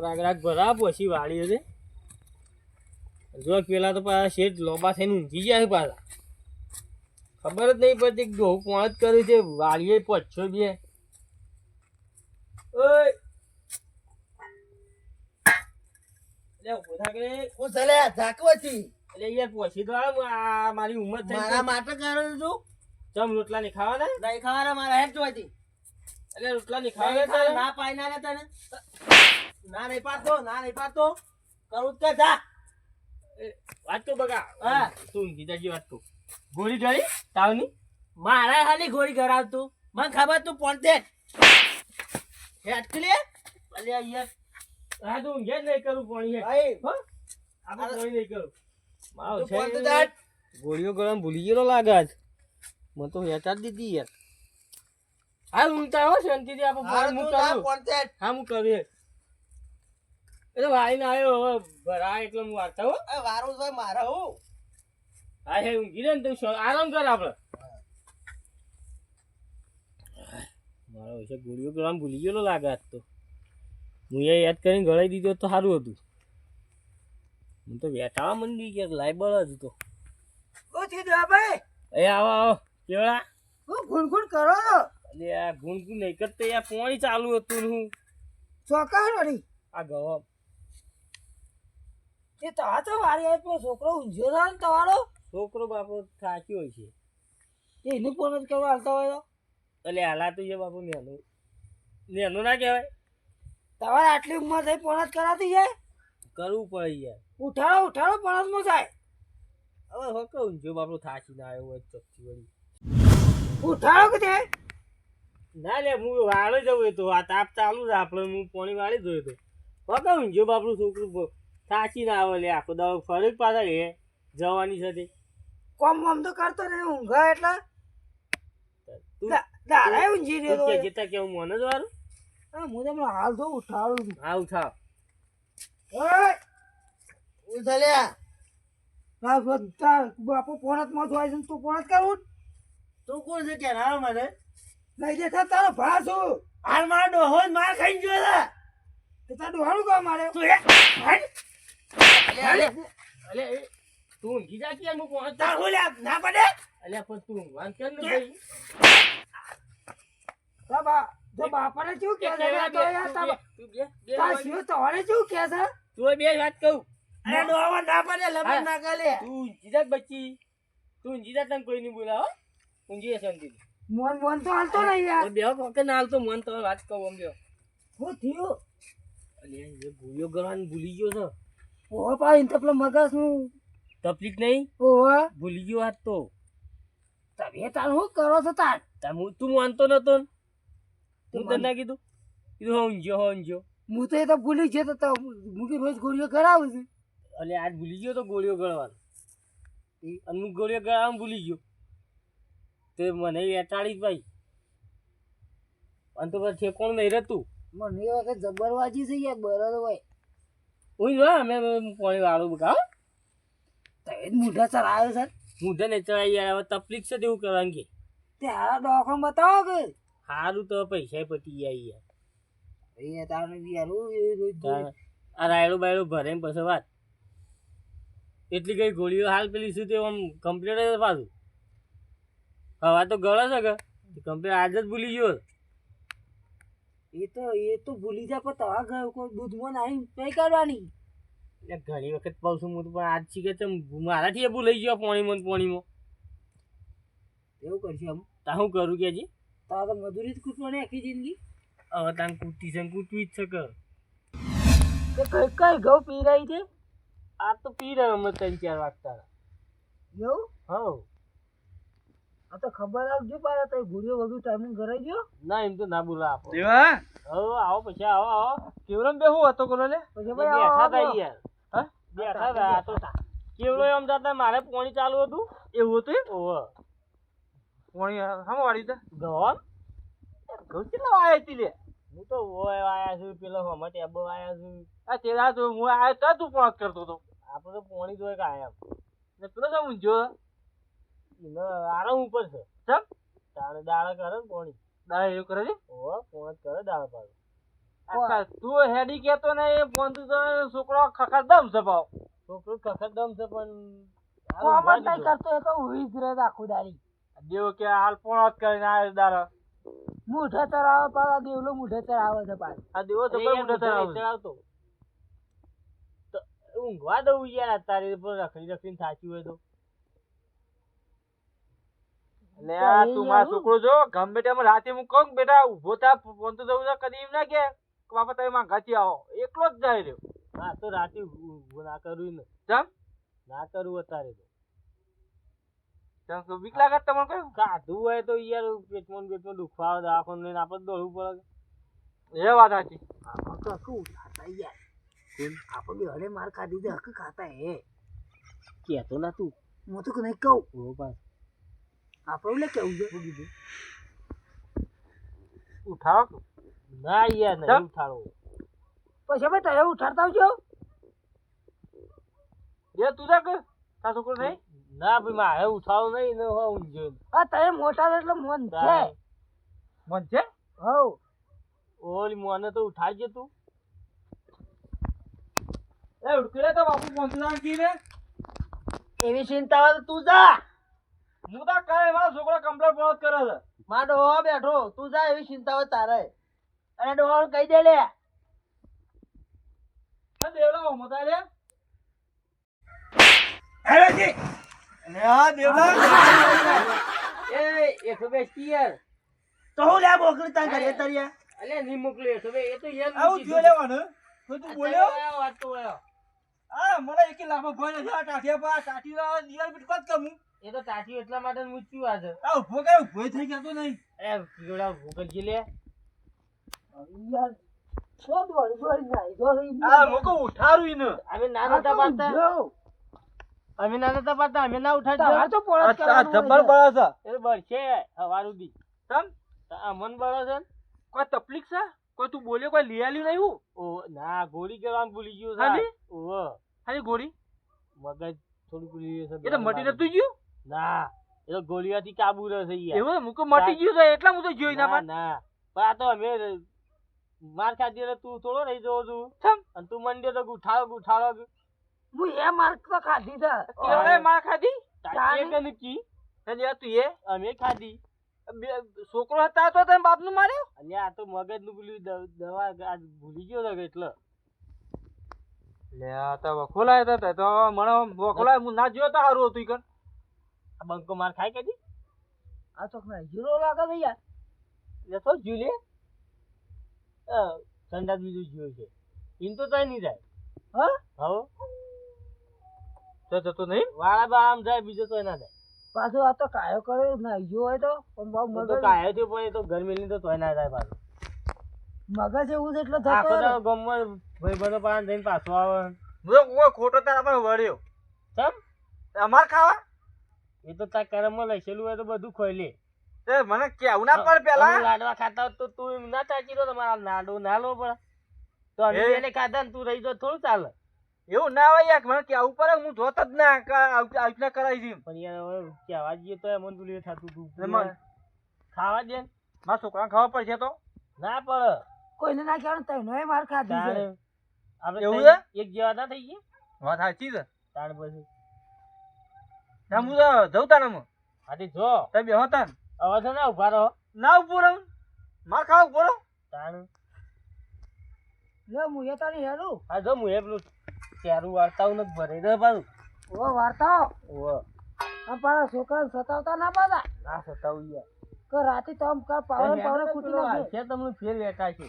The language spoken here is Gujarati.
રાગ રાગ ભરા પછી વાળી છે. જો પેલા તો પાછા શેઠ લોબા થઈને ઊંઘી ગયા છે પાછા. ખબર જ નહીં પડતી કે ડોહું કોણ જ કર્યું છે. વાળીએ પછો બે. ઓય! મારી ઉંમર થઈ મારા માટે કારણ ચમ રોટલા નહીં ખાવાના? નહીં ખાવાના મારા હેડ એટલે રોટલા નહીં ખાવાના? ના પાઈ ના તને. ના નહીં પાડતો ના નહીં પાડતો. કરું તો કે જા. એ, વાત તો બગા. હા. તું જજે વાત તો ગોળી ગળી તાવની? મારા હાલી ગોળી ગરાવતું મને ખબર તું પણ દે. કે લે? ભલે યાર હા તું ઊંઘે નહીં કરું પણ યાર. હો? આ કોઈ નહીં કરું. માવ છે ગોળીઓ ગરમ ભૂલી ગયેલો લાગે આજ. મને તો હેચા જ દીધી યાર. હા ઊંઘતા હો શાંતિથી આપણે હારું પાણી હું હા હું કરું ભાઈ એ આવ્યો હવે ભરા એટલે હું વાર્તા હો વારો ભાઈ મારા હું. હા હે ઊંઘી રે ને તું આરામ કર આપણે મારો વિશે ગોળીઓ ગળામાં ભૂલી ગયેલો લાગે આજ તો. હું એ યાદ કરીને ગળાઈ દીધો તો સારું હતું. હું તો બેઠાવા મંડી ગયા લાયબલ જ તો. ઓ થી ભાઈ? એ આવો આવો કેવડા? હું ગુણગુણ કરો છો? અલે આ ગુણગુણ નહીં કરતે યાર પાણી ચાલુ હતું હું. ચોકા વળી આ ગવા એ તો આ તો વારી આવી પેલો છોકરો ઊંઝ્યો થાય ને તમારો? છોકરો બાપો થાક્યો હોય છે. એનું ફોન જ કરવા હાલતા હોય તો? એટલે હાલાતું છે બાપુ નેનું. નેનું ના કહેવાય. તમારે આટલી ઉંમર થઈ ફોન જ કરાતી જાય કરવું પડે યાર. ઉઠાડો ઉઠાડો પણ થાય. જાય હવે હવે કહું જો બાપુ થાકી ના આવ્યો હોય ચોખ્ખી વળી. ઉઠાડો કે તે? ના લે હું વાળો જવું તો આ તાપ ચાલુ છે આપણે હું પાણી વાળી જોયો તો. પકાવું જો બાપુ છોકરું થાકી ના આવે લે આખો દવા ફરક પાછા રે જવાની સાથે. કોમ કોમ તો કરતો નહીં ઊંઘા એટલે? તું દાડા ઊંઝી રહ્યો કે જીતા કે હું મને જ વાળું હા, હું તમને હાલ તો ઉઠાડું છું. હા ઉઠાવ. ઓય! ના, બધા બાપુ પોણતમાં જોવાય છે તું પોણત કરું તું કોણ છે કે ના મને નહીં દેખા તારો ભા છું હાલ મારો ડોહો માર ખાઈને ગયો છે. તે તારું ડોહાણું કામ મારે. તું! અલે અલે તું ઊંઘી જા કે હું પહોંચતા હું ના પડે? પણ તું ઊંઘવાનું કેમ ને ભાઈ તો બા જો બાપાને શું કે છે? તો યાર બે- તું બે- બે તાર શું કે છે? તું બે વાત કહું. અરે ડોહો ના પડે હા. ના તું ઊંઘી જા બચ્ચી તું ઊંઘી જા તને કોઈ નહીં બોલાવો. ઊંઘી જા મોન મોન તો હાલતો નહીં યાર. બે વખત ના હાલતો મન તો વાત કહું આમ લ્યો શું થયું? અલ્યા એ ભૂલ્યો ભૂલી ગયો છે. ઓહો પા ઇન તો પેલો મગજનું તકલીફ નહીં? ઓહો ભૂલી ગયો આજ તો. તમે તાર શું કરો છો તાર? હું- તું માનતો નતો? તું હું તને ના કીધું? કીધું હા ઊંઘ્યો હા ઊંઘ્યો હું તો એ તો ભૂલી ગયો તો હું મૂકી રોજ ગોળીઓ કરાવું છું. એટલે આજ ભૂલી ગયો તો ગોળીઓ ગળવાનું. અને હું ગોળીઓ ગળવાનું ભૂલી ગયો. તે મને વેટાડી જ ભાઈ. અને તો પછી ઠેકોણ નહીં રહેતું? મને એ વખત જબરવાજી છે યાર બરાબર હોય. હું જો અમે પાણી વાળું બકા જ મૂઢા આવ્યો સર તો નહીં ચડાવી યાર હવે તકલીફ છે તેવું કરવાનું કે. તે હારા દવાખાનું બતાવો કે. સારું તો પૈસા પટી જાય યાર. એ તારે યાર આ રાયડો બાયડો ભરે પછી વાત. એટલી કઈ ગોળીઓ હાલ પેલી શું તે આમ કમ્પ્લીટ જ પાછું. હવા તો ગળે છે કે. કમ્પ્લીટ આજ જ ભૂલી ગયો. એ તો એ તો ભૂલી જાય પણ તવા ગયો કોઈ દૂધમાં નહીં કાઢવાની એટલે ઘણી વખત પાઉં છું હું પણ આજ શીખે છે મારાથી એ ભૂલાઈ ગયો પાણીમાં પાણીમાં. એવું કરશું આમ તા હું કરું કે જી? તા તો મજૂરી જ કૂટવાની આખી જિંદગી? હવે તાન કૂટી છે કૂટવી જ છે કે. કઈ કઈ ઘઉં પી રહી છે? આ તો પી રહ્યો અમે ત્રણ ચાર વાગતા એવું હવ આ તો ખબર આવજો પાછા તો ગુડિયો બધું ટાઈમિંગ કરાઈ ગયો ના એમ તો ના બોલા આપો. દેવા? હવે આવો પછી આવો આવો. કેવરમ બે હું હતો કોલો લે પછી ભાઈ બેઠા આવો, હતા. યાર હા? બેઠા હતા આ તો કેવડો એમ જાતા મારે પોણી ચાલુ હતું. એવું હતું? ઓહો. કોણી હમ વાળી તા. ગવામ ઘઉં કેટલા વાયા હતી લે? હું તો ઓય આયા છું પેલો હમ ટેબો આયા છું. આ તેરા તો હું આ તો તું પણ કરતો તો આપણે તો પાણી જોઈ કે આયા ને પેલો તો ઊંઝો એને આરામ ઉપર છે. ચમ. તારે દાડા કરે ને પોણી. દાડા એવું કરે છે? ઓહો પોણ કરે દાળ પાડે. આખા તું હેડી કેતો ને એ પોણ તો છોકરો ખખર દમ છે ભાવ છોકરો ખખડદમ છે પણ કોમન નહીં. કરતો એ તો હુઈ જ રહે આખું દાડી. દેવ કે હાલ પોણો જ કરીને આવે દારો મૂઠે ચરાવે પાછા દેવલો મૂઠે ચરાવે છે પાછું. આ દેવો તો કોઈ યાર, મોટો ઊંઘવા દઉં યાર તારી રખડી રખડીને થાચ્યું હોય તો. લે આ તું મારો છોકરો જો ગમે તેમ રાતે હું કહું બેટા ઊભો થા ફોન તો જવું છે કદી એમ ના કે બાપા તમે માં ઘાટી આવો. એકલો જ જાય રહ્યો. હા તો રાતે ઊભો ના કરું ને. ચમ? ના કરવું અત્યારે તો. બીક લાગે તમને કયું કાઢું હોય તો યાર પેટમાં ને પેટમાં દુખવા આવે દવાખાને ને આપણે દોડવું પડે એ વાત સાચી. કકું ખાતા યાર? આપણે હળે માર ખાધી હક ખાતા હે. કેતો ના તું. હું તો નહીં કહું. પાસ આપણે લે કેવું છે શું ઉઠાવો. ના યાર નહીં ઉઠાડો. પછી ભાઈ તમે ઉઠાડતા આવજો. એ તું જા કે તારો છોકરો નહીં? ના ભાઈ મારે ઉઠાવો નહીં ને હવે ઊંઘ્યો હા તમે મોટા એટલે મન છે. મન છે? હવ. ઓલી મોને તો ઉઠાડજે તું. એ ઉઠકે તો બાપુ પહોંચી કી ને એવી ચિંતા હોય તો તું જા. હું તો કહે મારો છોકરો કમ્પ્લેટ પહોંચ કરે છે. માં ડોહો બેઠો. તું જા એવી ચિંતા હોય તારે. અને ડોહો કહી દે લે. આ દેવડા મતા લે. એ એકસો બે યાર તો હું લે બોકડી તાર ઘરે તરિયા? અલે એકસો બે એ તો યાર આવું મૂકી લેવાનું? તો તું બોલ્યો? વાત તો હોય. આ મને એક લાંબો ભય નથી આ ટાટિયા પર આ ટાટી ના બીટ પત કમું એ તો તાથી એટલા માટે મૂચ્યું આ આ ઊભો કઈ ભય થઈ ગયો તો નહીં. એ કીડા ભૂકલજી લે. યાર શું દોડી દોડી નાઈ જો આ મોકો ઉઠારું ઈને અમે નાના પાડતા. અમે ના નતા પાડતા અમે ના તમારે તો પોળા કરવાનું જબ્બર બળા છે. એ બળશે હવારું દી તમ? આ મન બળો છે કોઈ તકલીફ છે? કોઈ તું બોલ્યો કોઈ લઈ આલ્યું નહીં હું? ઓ ના ગોળી કરવાનું ભૂલી ગયું? છે ઓહો. ખાલી ગોળી? મગજ થોડું ખુલી ગયું એ તો મટી નતું ગયું? ના એ તો ગોળીઓથી કાબુ રહેશે યાર. એવું મુકો મટી ગયું છે એટલા હું તો જોઈ ના ના ના. પણ આ તો અમે માર ખાધી એટલે તું થોડો રહી જવો છું. છમ અને તું મંડ્યો તો ગુઠાળો ગુઠાળો હું એ માર તો ખાધી તા કેવડે માર ખાધી? તારી કે. નકી અને તું એ. અમે ખાધી. બે- છોકરો હતા તો તને બાપનું માર્યો? અને આ તો મગજનું પેલું દવા ભૂલી ગયો તો એટલે. લે આ તો વખોલાય તો તે તો મને વખોલાય હું ના જોયો તો સારું હતું ઈ આ બંકો માર ખાય કદી આ તો ના હીરો લાગે છે યાર. એટલે તો જુલે સંડાસ બીજું જોયું છે. ઇન તો તઈ નહીં જાય. હા? હો તો જતો નહીં? વાળા બા આમ જાય બીજો તો ના જાય. પાછો આ તો કાયો કર્યો ના ગયો હોય તો પણ બહુ તો મગજ કાયો થયો પણ એ તો તો તોય ના જાય પાછું. મગજ એવું છે એટલે જતો આખો રહે. બધો પાન જઈને પાછો આવે. બધો કોઈ ખોટો તારા પર વળ્યો. ચમ? અમાર ખાવા? એ તો તાર કરમમાં લખેલું હોય તો બધું ખોઈ લે. તે મને કેવું ના પડ પેલા? લાડવા ખાતા તો તું ના ચાચી રહ્યો તમારા લાડુ ના લો પડે તો અમે એ- ખાધા તું રહી જો થોડું ચાલે. એવું ના હોય યાર મને કેવું પડે? હું જોત જ ના કે આવું આવું ના કરાવી દી પણ યાર હવે કહેવા જઈએ તો એમ એ થતું તું. ખાવા દે. મારા છોકરાને ખાવા પડશે તો? ના પડે. કોઈને ના કહેવાનું તૈનોય માર ખાધી આપણે એવું છે? એક જેવા ના થઈ ગયા. વાત સાચી છે? તાણ પછી. હું તો જઉં તાને હું આથી જો. તમે બેહો તાન હવે તો ના ઊભા રહો. ના ઊભો રહું. માર ખાવ ઊભો રહો. તાણ. લે હું એ તારી હેરું હા જો હું એ પેલું ચારું વાર્તાઓ નથી ભરે દે પાછું. ઓ વાર્તાઓ? ઓ. આ પાછા છોકરાને સતાવતા ના પાછા? ના સતાવું યાર. કે રાતે તમ કા પાવન પાવન કૂટી નાખે છે તમને ફેર વેકા છે.